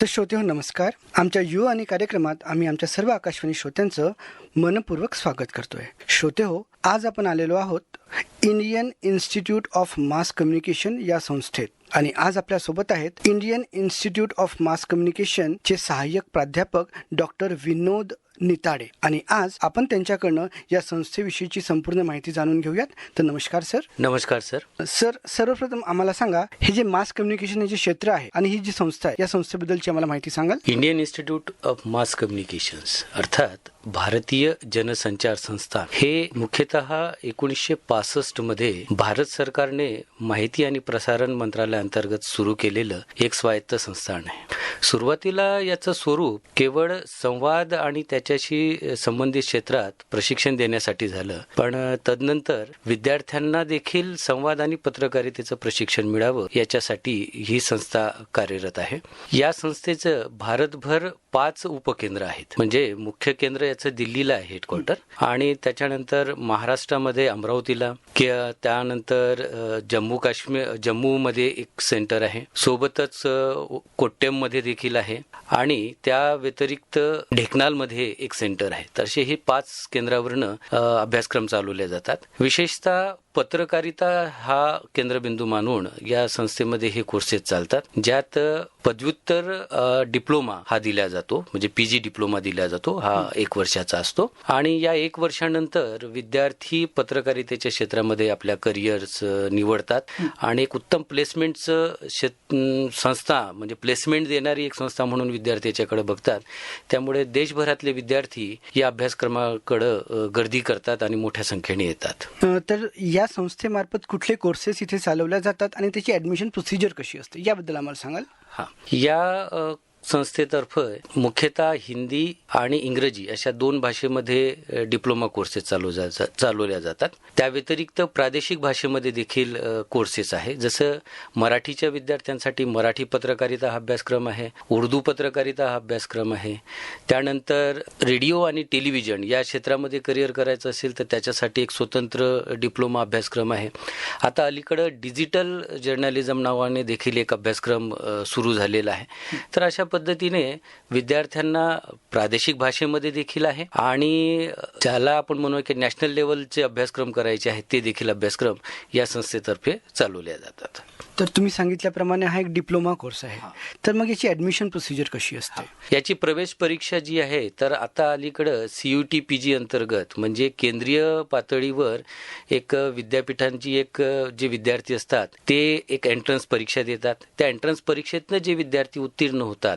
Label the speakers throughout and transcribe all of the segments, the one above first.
Speaker 1: तर श्रोते हो नमस्कार. आमच्या युवा आणि कार्यक्रमात आम्ही आमच्या सर्व आकाशवाणी श्रोत्यांचं मनपूर्वक स्वागत करतोय. श्रोते हो आज आपण आलेलो आहोत Indian Institute of Mass Communication या संस्थेत. आणि आज आपल्यासोबत आहेत Indian Institute of Mass Communication चे सहाय्यक प्राध्यापक डॉक्टर विनोद निताडे. आणि आज आपण त्यांच्याकडनं या संस्थेविषयीची संपूर्ण माहिती जाणून घेऊयात. तर नमस्कार सर.
Speaker 2: नमस्कार सर.
Speaker 1: सर सर्वप्रथम आम्हाला सांगा हे जे मास कम्युनिकेशन हे जे क्षेत्र आहे आणि ही जी संस्था आहे या संस्थेबद्दलची आम्हाला माहिती सांगाल?
Speaker 2: Indian Institute of Mass Communications अर्थात भारतीय जनसंचार संस्था हे मुख्यतः एकोणीसशे पासष्टमध्ये भारत सरकारने माहिती आणि प्रसारण मंत्रालयाअंतर्गत सुरू केलेलं एक स्वायत्त संस्थान आहे. सुरुवातीला याचं स्वरूप केवळ संवाद आणि त्याच्याशी संबंधित क्षेत्रात प्रशिक्षण देण्यासाठी झालं. पण तदनंतर विद्यार्थ्यांना देखील संवाद आणि पत्रकारितेचं प्रशिक्षण मिळावं याच्यासाठी ही संस्था कार्यरत आहे. या संस्थेचं भारतभर पाच उपकेंद्र आहेत. म्हणजे मुख्य केंद्र याचं दिल्लीला आहे हेडक्वार्टर आणि त्याच्यानंतर महाराष्ट्रामध्ये अमरावतीला त्यानंतर जम्मू काश्मीर जम्मूमध्ये एक सेंटर आहे. सोबतच कोट्टेममध्ये देखील आहे. आणि त्या व्यतिरिक्त ढेकनालमध्ये एक सेंटर आहे. तर असे हे पाच केंद्रावरनं अभ्यासक्रम चालवले जातात. विशेषतः पत्रकारिता हा केंद्रबिंदू मानून या संस्थेमध्ये हे कोर्सेस चालतात. ज्यात पदव्युत्तर डिप्लोमा हा दिला जातो. म्हणजे पीजी डिप्लोमा दिला जातो. हा एक वर्षाचा असतो. आणि या एक वर्षानंतर विद्यार्थी पत्रकारितेच्या क्षेत्रामध्ये आपल्या करिअर्स निवडतात. आणि एक उत्तम प्लेसमेंटचं संस्था म्हणजे प्लेसमेंट देणारी एक संस्था म्हणून विद्यार्थी याच्याकडे बघतात. त्यामुळे देशभरातले विद्यार्थी या अभ्यासक्रमाकडे गर्दी करतात आणि मोठ्या संख्येने येतात.
Speaker 1: तर या या संस्थेमार्फत कुठले कोर्सेस इथे चालवल्या जातात आणि त्याची ऍडमिशन प्रोसिजर कशी असते? याबद्दल आम्हाला सांगाल?
Speaker 2: हा. या संस्थेतर्फे मुख्यतः हिंदी आणि इंग्रजी अशा दोन भाषेमध्ये डिप्लोमा कोर्सेस चालू चालवल्या जातात. त्या व्यतिरिक्त प्रादेशिक भाषेमध्ये देखील कोर्सेस आहे जसं मराठीच्या विद्यार्थ्यांसाठी मराठी पत्रकारिता हा अभ्यासक्रम आहे उर्दू पत्रकारिता हा अभ्यासक्रम आहे. त्यानंतर रेडिओ आणि टेलिव्हिजन या क्षेत्रामध्ये करिअर करायचं असेल तर त्याच्यासाठी एक स्वतंत्र डिप्लोमा अभ्यासक्रम आहे. आता अलीकडं डिजिटल जर्नलिझम नावाने देखील एक अभ्यासक्रम सुरू झालेला आहे. तर अशा पद्धतीने विद्यार्थ्यांना प्रादेशिक भाषेमध्ये देखील आहे आणि ज्याला आपण म्हणू की नॅशनल लेवलचे अभ्यासक्रम करायचे आहेत ते देखील अभ्यासक्रम या संस्थेतर्फे चालवल्या जातात.
Speaker 1: तर तुम्ही सांगितल्याप्रमाणे हा एक डिप्लोमा कोर्स आहे. तर मग याची ऍडमिशन प्रोसिजर कशी असते?
Speaker 2: याची प्रवेश परीक्षा जी आहे तर आता अलीकडं सीयूटी पी जी अंतर्गत म्हणजे केंद्रीय पातळीवर एक विद्यापीठांची एक जे विद्यार्थी असतात ते एक एंट्रन्स परीक्षा देतात. त्या एंट्रन्स परीक्षेतनं जे विद्यार्थी उत्तीर्ण होतात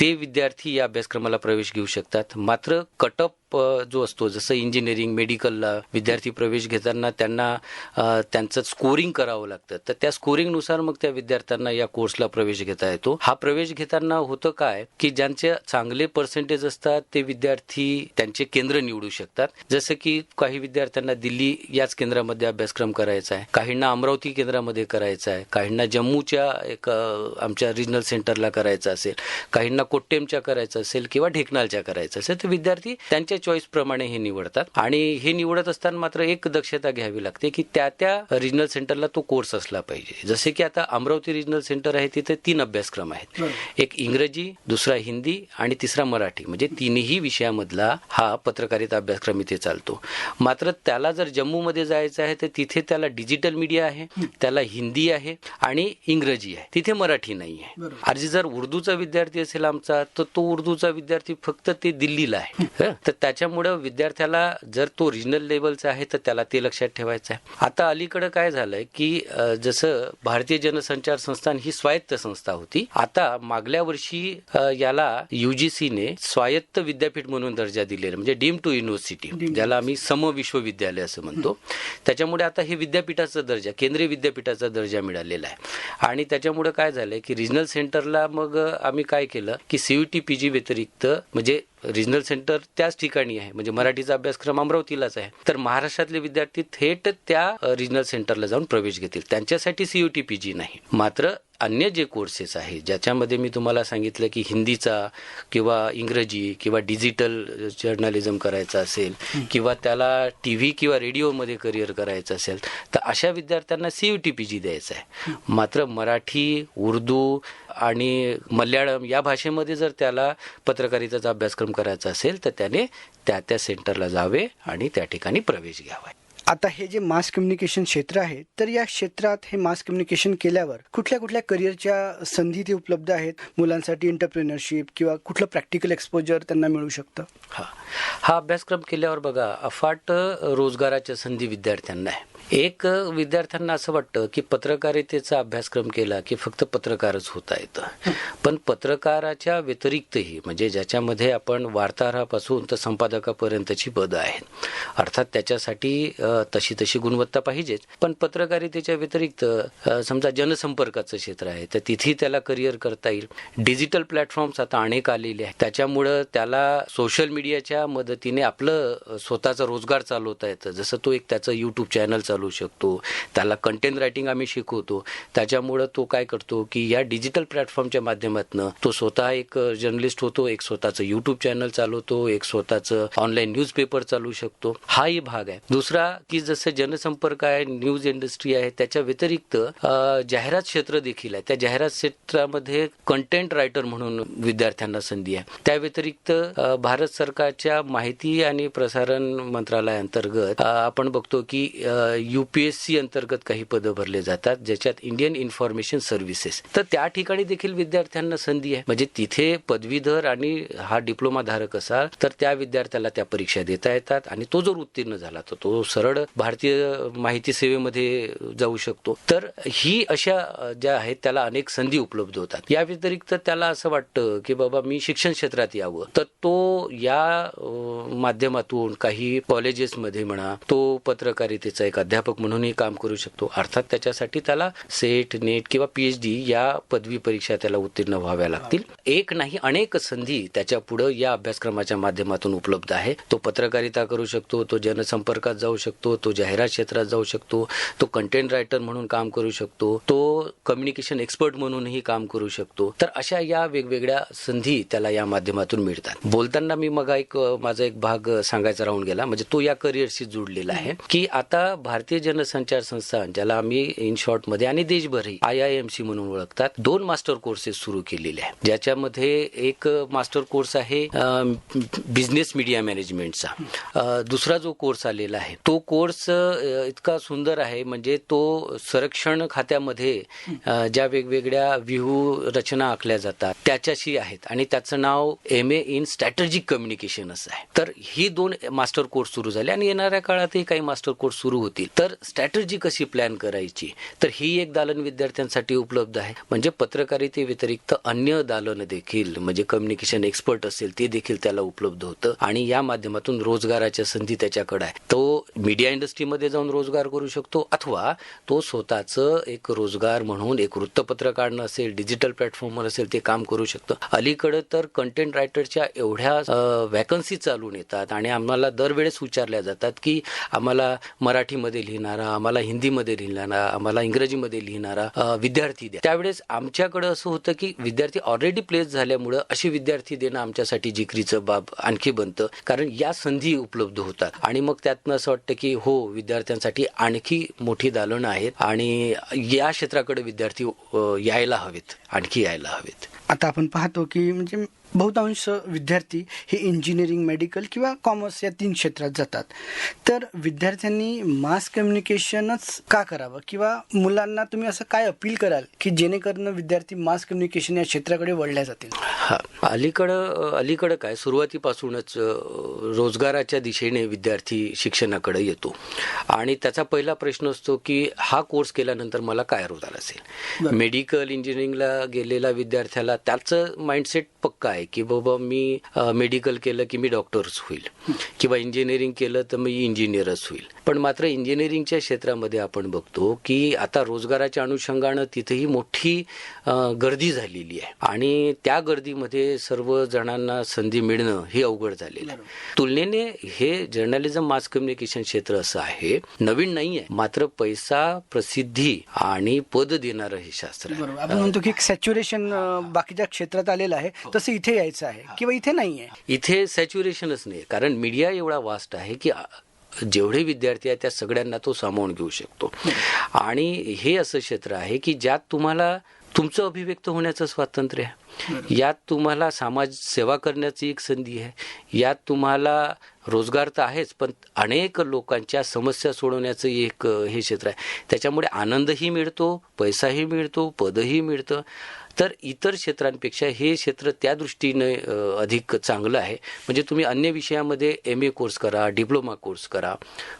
Speaker 2: ते विद्यार्थी या अभ्यासक्रमाला प्रवेश घेऊ शकतात. मात्र कटअप जो असतो जसं इंजिनिअरिंग मेडिकलला विद्यार्थी प्रवेश घेताना त्यांना त्यांचं स्कोरिंग करावं लागतं. तर त्या स्कोरिंगनुसार मग त्या विद्यार्थ्यांना या कोर्सला प्रवेश घेता येतो. हा प्रवेश घेताना होतं काय की ज्यांचे चांगले पर्सेंटेज असतात ते विद्यार्थी त्यांचे केंद्र निवडू शकतात. जसं की काही विद्यार्थ्यांना दिल्ली याच केंद्रामध्ये अभ्यासक्रम करायचा आहे काहींना अमरावती केंद्रामध्ये करायचा आहे काहींना जम्मूच्या एक आमच्या रिजनल सेंटरला करायचं असेल काहींना कोट्टेमच्या करायचं असेल किंवा ढेकनालच्या करायचं असेल तर विद्यार्थी त्यांच्या चॉईस प्रमाणे हे निवडतात. आणि हे निवडत असताना मात्र एक दक्षता घ्यावी लागते की त्या त्या रिजनल सेंटरला तो कोर्स असला पाहिजे. जसे की आता अमरावती रिजनल सेंटर आहे तिथे तीन अभ्यासक्रम आहेत. एक इंग्रजी दुसरा हिंदी आणि तिसरा मराठी. म्हणजे तिन्ही विषयामधला हा पत्रकारिता अभ्यासक्रम इथे चालतो. मात्र त्याला जर जम्मूमध्ये जायचं आहे तर तिथे त्याला डिजिटल मीडिया आहे त्याला हिंदी आहे आणि इंग्रजी आहे. तिथे मराठी नाही आहे. आणि जर उर्दूचा विद्यार्थी असेल आमचा तर तो उर्दूचा विद्यार्थी फक्त ते दिल्लीला आहे. तर त्याच्यामुळं विद्यार्थ्याला जर तो रिजनल लेवलचा आहे तर त्याला ते लक्षात ठेवायचं आहे. आता अलीकडं काय झालंय की जसं भारतीय जनसंचार संस्थान ही स्वायत्त संस्था होती आता मागल्या वर्षी याला युजीसीने स्वायत्त विद्यापीठ म्हणून दर्जा दिलेला म्हणजे डीम टू युनिव्हर्सिटी ज्याला आम्ही सम विश्वविद्यालय असं म्हणतो. त्याच्यामुळे आता हे विद्यापीठाचा दर्जा केंद्रीय विद्यापीठाचा दर्जा मिळालेला आहे. आणि त्याच्यामुळे काय झालंय की रिजनल सेंटरला मग आम्ही काय केलं की सीयूटी पीजी व्यतिरिक्त म्हणजे रिजनल सेंटर त्याच ठिकाणी आहे. म्हणजे मराठीचा अभ्यासक्रम अमरावतीलाच आहे. तर महाराष्ट्रातले विद्यार्थी थेट त्या रिजनल सेंटरला जाऊन प्रवेश घेतील. त्यांच्यासाठी सीयूटी पीजी नाही. मात्र अन्य जे कोर्सेस आहेत ज्याच्यामध्ये मी तुम्हाला सांगितलं की हिंदीचा किंवा इंग्रजी किंवा डिजिटल जर्नलिझम करायचं असेल किंवा त्याला टी व्ही किंवा रेडिओमध्ये करिअर करायचं असेल तर अशा विद्यार्थ्यांना C U T P G द्यायचं आहे. मात्र मराठी उर्दू आणि मल्याळम या भाषेमध्ये जर त्याला पत्रकारितेचा अभ्यासक्रम करायचा असेल तर त्याने त्या त्या सेंटरला जावे आणि त्या ठिकाणी प्रवेश घ्यावा.
Speaker 1: आता हे जे मास कम्युनिकेशन क्षेत्र आहे तर या क्षेत्रात हे मास कम्युनिकेशन केल्यावर कुठल्या कुठल्या करिअरच्या संधी ते उपलब्ध आहेत? मुलांसाठी इंटरप्रिनरशिप किंवा कुठलं प्रॅक्टिकल एक्सपोजर त्यांना मिळू शकतं?
Speaker 2: हा. हा अभ्यासक्रम केल्यावर बघा अफाट रोजगाराच्या संधी विद्यार्थ्यांना आहे. एक विद्यार्थ्यांना असं वाटतं की पत्रकारितेचा अभ्यासक्रम केला की फक्त पत्रकारच होता येतं. पण पत्रकाराच्या व्यतिरिक्तही म्हणजे ज्याच्यामध्ये आपण वार्ताहरापासून तर संपादकापर्यंतची पदं आहेत अर्थात त्याच्यासाठी तशी तशी गुणवत्ता पाहिजेच. पण पत्रकारितेच्या व्यतिरिक्त समजा जनसंपर्काचं क्षेत्र आहे तर तिथेही त्याला करिअर करता येईल. डिजिटल प्लॅटफॉर्म्स आता अनेक आलेले आहेत. त्याच्यामुळं त्याला सोशल मीडियाच्या मदतीने आपलं स्वतःचा रोजगार चालवता येतं. जसं तो एक त्याचं यूट्यूब चॅनल चालवू शकतो. त्याला कंटेंट रायटिंग आम्ही शिकवतो. त्याच्यामुळं तो काय करतो की या डिजिटल प्लॅटफॉर्मच्या माध्यमातून तो स्वतः एक जर्नलिस्ट होतो एक स्वतःचं यूट्यूब चॅनल चालवतो एक स्वतःचं ऑनलाईन न्यूजपेपर चालवू शकतो. हाही भाग आहे. दुसरा की जसं जनसंपर्क आहे न्यूज इंडस्ट्री आहे त्याच्या व्यतिरिक्त जाहिरात क्षेत्र देखील आहे. त्या जाहिरात क्षेत्रामध्ये कंटेंट रायटर म्हणून विद्यार्थ्यांना संधी आहे. त्या व्यतिरिक्त भारत सरकारच्या माहिती आणि प्रसारण मंत्रालयाअंतर्गत आपण बघतो की युपीएससी अंतर्गत काही पदं भरले जातात ज्याच्यात इंडियन इन्फॉर्मेशन सर्व्हिसेस तर त्या ठिकाणी देखील विद्यार्थ्यांना संधी आहे. म्हणजे तिथे पदवीधर आणि हा डिप्लोमा धारक असाल तर त्या विद्यार्थ्याला त्या परीक्षा देता येतात आणि तो जर उत्तीर्ण झाला तर तो सरळ भारतीय माहिती सेवेमध्ये जाऊ शकतो. तर ही अशा ज्या आहेत त्याला अनेक संधी उपलब्ध होतात. या व्यतिरिक्त त्याला असं वाटतं की बाबा मी शिक्षण क्षेत्रात यावं. तर तो या माध्यमातून काही कॉलेजेसमध्ये म्हणा तो पत्रकारितेचा एक अध्यापक म्हणूनही काम करू शकतो. अर्थात त्याच्यासाठी त्याला सेट नेट किंवा पीएचडी या पदवी परीक्षा त्याला उत्तीर्ण व्हाव्या लागतील. एक नाही अनेक संधी त्याच्या पुढे या अभ्यासक्रमाच्या माध्यमातून उपलब्ध आहे. तो पत्रकारिता करू शकतो तो जनसंपर्कात जाऊ शकतो तो जाहिरात क्षेत्रात जाऊ शकतो तो कंटेंट रायटर म्हणून काम करू शकतो तो कम्युनिकेशन एक्सपर्ट म्हणूनही काम करू शकतो. तर अशा या वेगवेगळ्या संधी त्याला या माध्यमातून मिळतात. बोलताना मी मग एक माझा एक भाग सांगायचा राहून गेला. म्हणजे तो या करिअरशी जोडलेला आहे. की आता भारतीय जनसंचार संस्थान ज्याला आम्ही इन शॉर्टमध्ये आणि देशभरही आय आय एम सी म्हणून ओळखतात दोन मास्टर कोर्सेस सुरू केलेले आहेत. ज्याच्यामध्ये एक मास्टर कोर्स आहे बिझनेस मीडिया मॅनेजमेंटचा दुसरा जो कोर्स आलेला आहे तो कोर्स कोर्स इतका सुंदर आहे. म्हणजे तो संरक्षण खात्यामध्ये ज्या वेगवेगळ्या व्यू रचना आखल्या जातात त्याच्याशी आहेत. आणि त्याचं नाव M A in strategic communication असं आहे. तर ही दोन मास्टर कोर्स सुरू झाले आणि येणाऱ्या काळातही काही मास्टर कोर्स सुरू होतील. तर स्ट्रॅटेजी कशी प्लॅन करायची? तर ही एक दालन विद्यार्थ्यांसाठी उपलब्ध आहे. म्हणजे पत्रकारिते व्यतिरिक्त अन्य दालन देखील म्हणजे कम्युनिकेशन एक्सपर्ट असेल ते देखील त्याला उपलब्ध होतं. आणि या माध्यमातून रोजगाराच्या संधी त्याच्याकडे आहे. तो मीडिया इंडस्ट्रीमध्ये जाऊन रोजगार करू शकतो अथवा तो स्वतःचं एक रोजगार म्हणून एक वृत्तपत्र काढणं असेल डिजिटल प्लॅटफॉर्मवर असेल ते काम करू शकतं. अलीकडे तर कंटेंट रायटरच्या एवढ्या वॅकन्सी चालून येतात आणि आम्हाला दरवेळेस विचारल्या जातात की आम्हाला मराठीमध्ये लिहिणारा आम्हाला हिंदीमध्ये लिहिणारा आम्हाला इंग्रजीमध्ये लिहिणारा विद्यार्थी द्या. त्यावेळेस आमच्याकडे असं होतं की विद्यार्थी ऑलरेडी प्लेस झाल्यामुळं असे विद्यार्थी देणं आमच्यासाठी जिकरीचं बाब आणखी बनतं. कारण या संधी उपलब्ध होतात. आणि मग त्यातनं असं वाटतं की हो विद्यार्थ्यांसाठी आणखी मोठी दालनं आहेत आणि या क्षेत्राकडे विद्यार्थी यायला हवेत आणखी यायला हवेत.
Speaker 1: आता आपण पाहतो की म्हणजे बहुतांश विद्यार्थी हे इंजिनिअरिंग मेडिकल किंवा कॉमर्स या तीन क्षेत्रात जातात. तर विद्यार्थ्यांनी मास कम्युनिकेशनच का करावं? किंवा मुलांना तुम्ही असं काय अपील कराल की जेणेकरून विद्यार्थी मास कम्युनिकेशन या क्षेत्राकडे वळल्या जातील?
Speaker 2: हा अलीकडं अलीकडं काय? सुरुवातीपासूनच रोजगाराच्या दिशेने विद्यार्थी शिक्षणाकडे येतो. आणि त्याचा पहिला प्रश्न असतो की हा कोर्स केल्यानंतर मला काय रोजगार असेल? मेडिकल इंजिनिअरिंगला गेलेला विद्यार्थ्याला त्याचं माइंडसेट पक्का आहे की बाबा मी मेडिकल केलं की मी डॉक्टरच होईल. किंवा इंजिनिअरिंग केलं तर मी इंजिनियरच होईल. पण मात्र इंजिनिअरिंगच्या क्षेत्रामध्ये आपण बघतो की आता रोजगाराच्या अनुषंगानं तिथेही मोठी गर्दी झालेली आहे. आणि त्या गर्दीमध्ये सर्व जणांना संधी मिळणं हे अवघड झालेलं आहे. तुलनेने हे जर्नलिझम मास कम्युनिकेशन क्षेत्र असं आहे नवीन नाही आहे. मात्र पैसा प्रसिद्धी आणि पद देणारं हे शास्त्र
Speaker 1: आपण म्हणतो की सॅच्युरेशन बाकीच्या क्षेत्रात आलेलं आहे तसं इथे यायचं आहे किंवा इथे नाही आहे
Speaker 2: इथे सॅच्युरेशनच नाही कारण मीडिया एवढा वास्ट आहे की जेवढे विद्यार्थी आहेत त्या सगळ्यांना तो सामावून घेऊ शकतो. आणि हे असं क्षेत्र आहे की ज्यात तुम्हाला तुमचं अभिव्यक्त होण्याचं स्वातंत्र्य आहे. यात तुम्हाला समाज सेवा करण्याची एक संधी आहे. यात तुम्हाला रोजगार तर आहेच पण अनेक लोकांच्या समस्या सोडवण्याचं एक हे क्षेत्र आहे. त्याच्यामुळे आनंदही मिळतो पैसाही मिळतो पदही मिळतं. तर इतर क्षेत्रांपेक्षा हे क्षेत्र त्या दृष्टीने अधिक चांगलं आहे. म्हणजे तुम्ही अन्य विषयामध्ये एम ए कोर्स करा डिप्लोमा कोर्स करा.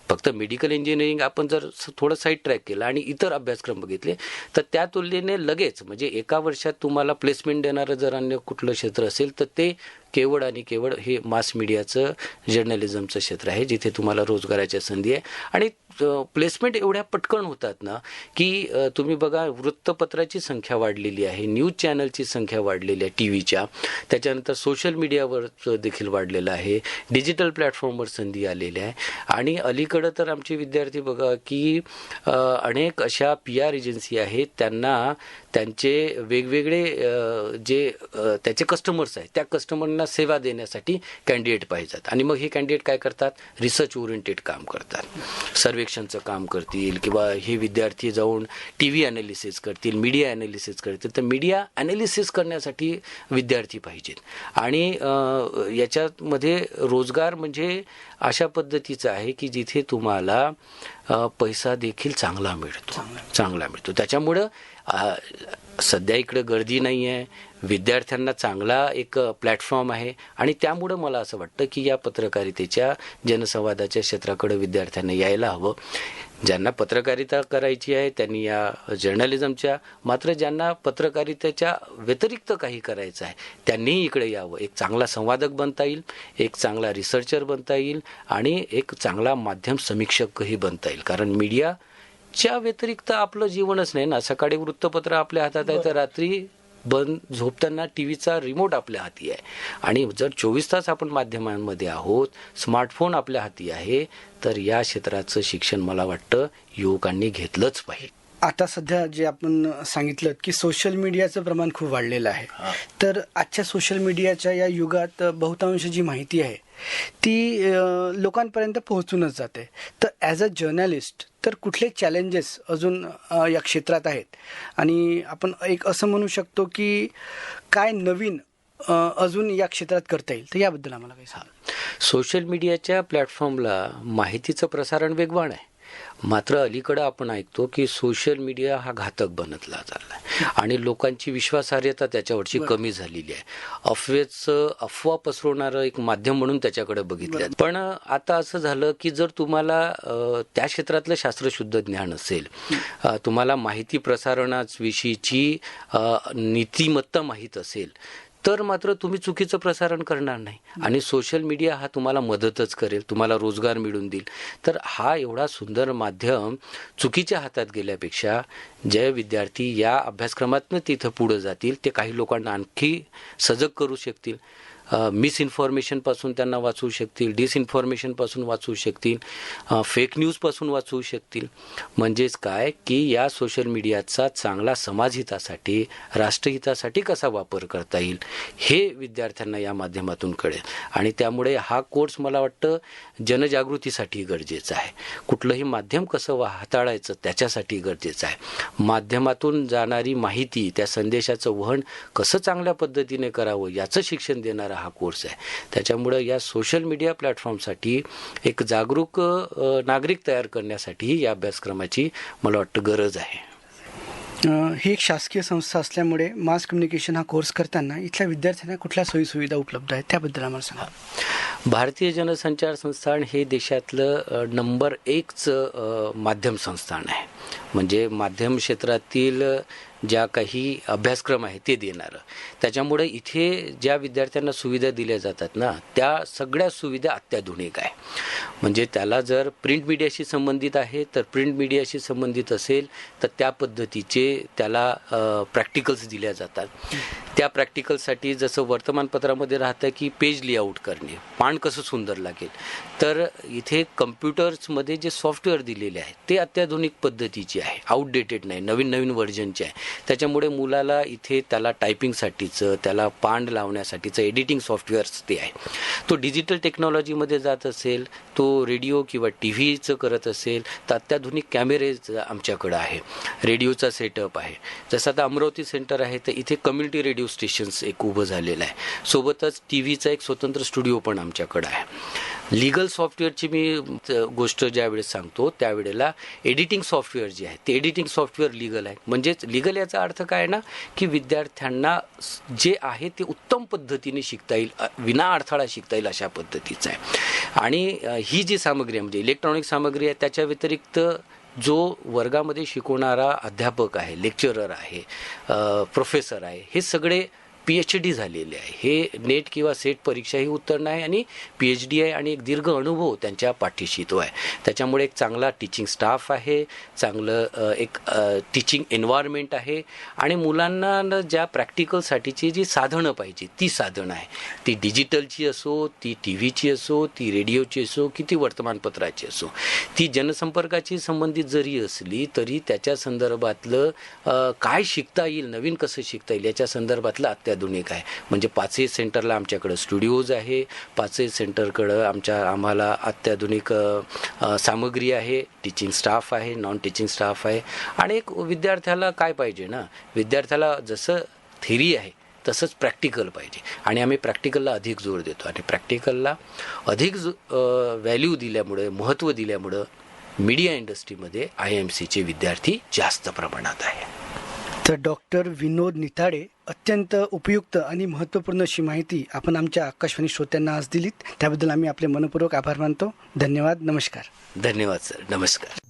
Speaker 2: फक्त मेडिकल इंजिनिअरिंग आपण जर थोडं साईड ट्रॅक केलं आणि इतर अभ्यासक्रम बघितले तर त्या तुलनेने लगेच म्हणजे एका वर्षात तुम्हाला प्लेसमेंट देणारं जर अन्य कुठलं क्षेत्र असेल तर ते केवळ आणि केवळ हे मास मीडियाचं जर्नलिझमचं क्षेत्र आहे जिथे तुम्हाला रोजगाराच्या संधी आहे. आणि प्लेसमेंट एवढ्या पटकन होतात ना की तुम्ही बघा वृत्तपत्राची संख्या वाढलेली आहे न्यूज चॅनलची संख्या वाढलेली आहे टी व्हीच्या त्याच्यानंतर सोशल मीडियावर देखील वाढलेलं आहे. डिजिटल प्लॅटफॉर्मवर संधी आलेल्या आहे. आणि अलीकडं तर आमचे विद्यार्थी बघा की अनेक अशा पी आर एजन्सी आहेत त्यांना त्यांचे वेगवेगळे जे त्याचे कस्टमर्स आहेत त्या कस्टमरना सेवा देण्यासाठी कॅन्डिडेट पाहिजेत. आणि मग हे कॅन्डिडेट काय करतात? रिसर्च ओरिएंटेड काम करतात. सर्वेक्षणचं काम करतील किंवा हे विद्यार्थी जाऊन टी व्ही ॲनालिसिस करतील मीडिया ॲनालिसिस करतील. तर मीडिया ॲनालिसिस करण्यासाठी विद्यार्थी पाहिजेत. आणि याच्यामध्ये रोजगार म्हणजे अशा पद्धतीचं आहे की जिथे तुम्हाला पैसा देखील चांगला मिळतो. चांगला मिळतो. त्याच्यामुळं सध्या इकडे गर्दी नाही आहे. विद्यार्थ्यांना चांगला एक प्लॅटफॉर्म आहे. आणि त्यामुळं मला असं वाटतं की या पत्रकारितेच्या जनसंवादाच्या क्षेत्राकडे विद्यार्थ्यांना यायला हवं. ज्यांना पत्रकारिता करायची आहे त्यांनी या जर्नलिझमच्या मात्र ज्यांना पत्रकारितेच्या व्यतिरिक्त काही करायचं आहे त्यांनीही इकडे यावं. एक चांगला संवादक बनता येईल एक चांगला रिसर्चर बनता येईल आणि एक चांगला माध्यम समीक्षकही बनता येईल. कारण मीडिया च्या व्यतिरिक्त आपलं जीवनच नाही ना. सकाळी वृत्तपत्र आपल्या हातात आहे तर रात्री बंद झोपताना टी व्हीचा रिमोट आपल्या हाती आहे. आणि जर चोवीस तास आपण माध्यमांमध्ये आहोत स्मार्टफोन आपल्या हाती आहे तर या क्षेत्राचं शिक्षण मला वाटतं युवकांनी घेतलंच पाहिजे.
Speaker 1: आता सध्या जे आपण सांगितलं की सोशल मीडियाचं प्रमाण खूप वाढलेलं आहे. तर आजच्या सोशल मीडियाच्या या युगात बहुतांश जी माहिती आहे ती लोकांपर्यंत पोहोचूनच जाते. तर ॲज अ जर्नलिस्ट तर कुठले चॅलेंजेस अजून या क्षेत्रात आहेत? आणि आपण एक असं म्हणू शकतो की काय नवीन अजून या क्षेत्रात करता येईल? तर याबद्दल आम्हाला काही सांगा.
Speaker 2: सोशल मीडियाच्या प्लॅटफॉर्मला माहितीचं प्रसारण वेगवान आहे. मात्र अलीकडं आपण ऐकतो की सोशल मीडिया हा घातक बनतला चाललाय. आणि लोकांची विश्वासार्हता त्याच्यावरची कमी झालेली आहे. अफवेचं अफवा पसरवणारं एक माध्यम म्हणून त्याच्याकडे बघितलं. पण आता असं झालं की जर तुम्हाला त्या क्षेत्रातलं शास्त्रशुद्ध ज्ञान असेल तुम्हाला माहिती प्रसारणाविषयीची नीतिमत्ता माहीत असेल तर मात्र तुम्ही चुकीचं प्रसारण करणार नाही. आणि सोशल मीडिया हा तुम्हाला मदतच करेल तुम्हाला रोजगार मिळून देईल. तर हा एवढा सुंदर माध्यम चुकीच्या हातात गेल्यापेक्षा जे विद्यार्थी या अभ्यासक्रमातनं तिथं पुढं जातील ते काही लोकांना आणखी सजग करू शकतील. मिसइन्फॉर्मेशनपासून त्यांना वाचवू शकतील डिसइन्फॉर्मेशनपासून वाचवू शकतील फेक न्यूजपासून वाचवू शकतील. म्हणजेच काय की या सोशल मीडियाचा चांगला समाजहितासाठी राष्ट्रहितासाठी कसा वापर करता येईल हे विद्यार्थ्यांना या माध्यमातून कळेल. आणि त्यामुळे हा कोर्स मला वाटतं जनजागृतीसाठी गरजेचा आहे. कुठलंही माध्यम कसं वा- हाताळायचं त्याच्यासाठी गरजेचं आहे. माध्यमातून जाणारी माहिती त्या संदेशाचं वहन कसं चांगल्या पद्धतीने करावं याचं शिक्षण देणारा हा कोर्स आहे. त्याच्यामुळं या सोशल मीडिया प्लॅटफॉर्मसाठी एक जागरूक नागरिक तयार करण्यासाठीही या अभ्यासक्रमाची मला वाटतं गरज आहे.
Speaker 1: ही एक शासकीय संस्था असल्यामुळे मास कम्युनिकेशन हा कोर्स करताना इथल्या विद्यार्थ्यांना कुठल्या सोयीसुविधा उपलब्ध आहेत त्याबद्दल आम्हाला सांगा.
Speaker 2: भारतीय जनसंचार संस्थान हे देशातलं नंबर एकचं माध्यम संस्थान आहे. म्हणजे माध्यम क्षेत्रातील ज्या काही अभ्यासक्रम आहे ते देणारं. त्याच्यामुळे इथे ज्या विद्यार्थ्यांना सुविधा दिल्या जातात ना त्या सगळ्या सुविधा अत्याधुनिक आहे. म्हणजे त्याला जर प्रिंट मीडियाशी संबंधित आहे तर प्रिंट मीडियाशी संबंधित असेल तर त्या पद्धतीचे त्याला प्रॅक्टिकल्स दिल्या जातात. त्या प्रॅक्टिकलसाठी जसं वर्तमानपत्रामध्ये राहतं की पेज लेआउट करणे पान कसं सुंदर लागेल. तर इथे कम्प्युटर्समध्ये जे सॉफ्टवेअर दिलेले आहे ते अत्याधुनिक पद्धतीचे आहे आउटडेटेड नाही नवीन नवीन व्हर्जनचे आहे. त्याच्यामुळे मुलाला इथे त्याला टायपिंगसाठीचं त्याला पांड लावण्यासाठीचं एडिटिंग सॉफ्टवेअर्स ते आहे. तो डिजिटल टेक्नॉलॉजीमध्ये जात असेल तो रेडिओ किंवा टी व्हीचं करत असेल तर अत्याधुनिक कॅमेरेज आमच्याकडं आहे. रेडिओचा सेटअप आहे. जसं आता अमरावती सेंटर आहे तर इथे कम्युनिटी रेडिओ स्टेशन्स एक उभं झालेलं आहे. सोबतच टी व्हीचा एक स्वतंत्र स्टुडिओ पण आमच्याकडं आहे. लिगल सॉफ्टवेअरची मी गोष्ट ज्या वेळेस सांगतो त्यावेळेला एडिटिंग सॉफ्टवेअर जे आहे ते एडिटिंग सॉफ्टवेअर लिगल आहे. म्हणजेच लिगल याचा अर्थ काय आहे ना की विद्यार्थ्यांना जे आहे ते उत्तम पद्धतीने शिकता येईल विना अडथळा शिकता येईल अशा पद्धतीचं आहे. आणि ही जी सामग्री आहे म्हणजे इलेक्ट्रॉनिक सामग्री आहे त्याच्या व्यतिरिक्त जो वर्गामध्ये शिकवणारा अध्यापक आहे लेक्चरर आहे प्रोफेसर आहे हे सगळे पी एच डी झालेले आहे. हे नेट किंवा सेट परीक्षाही उत्तीर्ण आहे आणि पी एच डी आहे आणि एक दीर्घ अनुभव त्यांच्या पाठीशी तो आहे. त्याच्यामुळे एक चांगला टीचिंग स्टाफ आहे चांगलं एक टीचिंग एन्व्हायरमेंट आहे आणि मुलांना ज्या प्रॅक्टिकलसाठीची जी साधनं पाहिजे ती साधनं आहे. ती डिजिटलची असो ती टी व्हीची असो ती रेडिओची असो की ती वर्तमानपत्राची असो. ती जनसंपर्काची संबंधित जरी असली तरी त्याच्या संदर्भातलं काय शिकता येईल नवीन कसं शिकता येईल याच्या संदर्भातलं अत्याधुनिक आहे. म्हणजे पाचही सेंटरला आमच्याकडं स्टुडिओज आहे. पाचही सेंटरकडं आमच्या आम्हाला अत्याधुनिक सामग्री आहे. टीचिंग स्टाफ आहे नॉन टीचिंग स्टाफ आहे. आणि एक विद्यार्थ्याला काय पाहिजे ना? विद्यार्थ्याला जसं थेरी आहे तसंच प्रॅक्टिकल पाहिजे. आणि आम्ही प्रॅक्टिकलला अधिक जोर देतो. आणि प्रॅक्टिकलला अधिक व्हॅल्यू दिल्यामुळे महत्त्व दिल्यामुळं मीडिया इंडस्ट्रीमध्ये आय एम सीचे विद्यार्थी जास्त प्रमाणात आहे
Speaker 1: तर डॉक्टर विनोद निताडे अत्यंत उपयुक्त आणि महत्त्वपूर्ण अशी माहिती आपण आमच्या आकाशवाणी श्रोत्यांना आज दिलीत. त्याबद्दल आम्ही आपले मनपूर्वक आभार मानतो. धन्यवाद. नमस्कार.
Speaker 2: धन्यवाद सर. नमस्कार.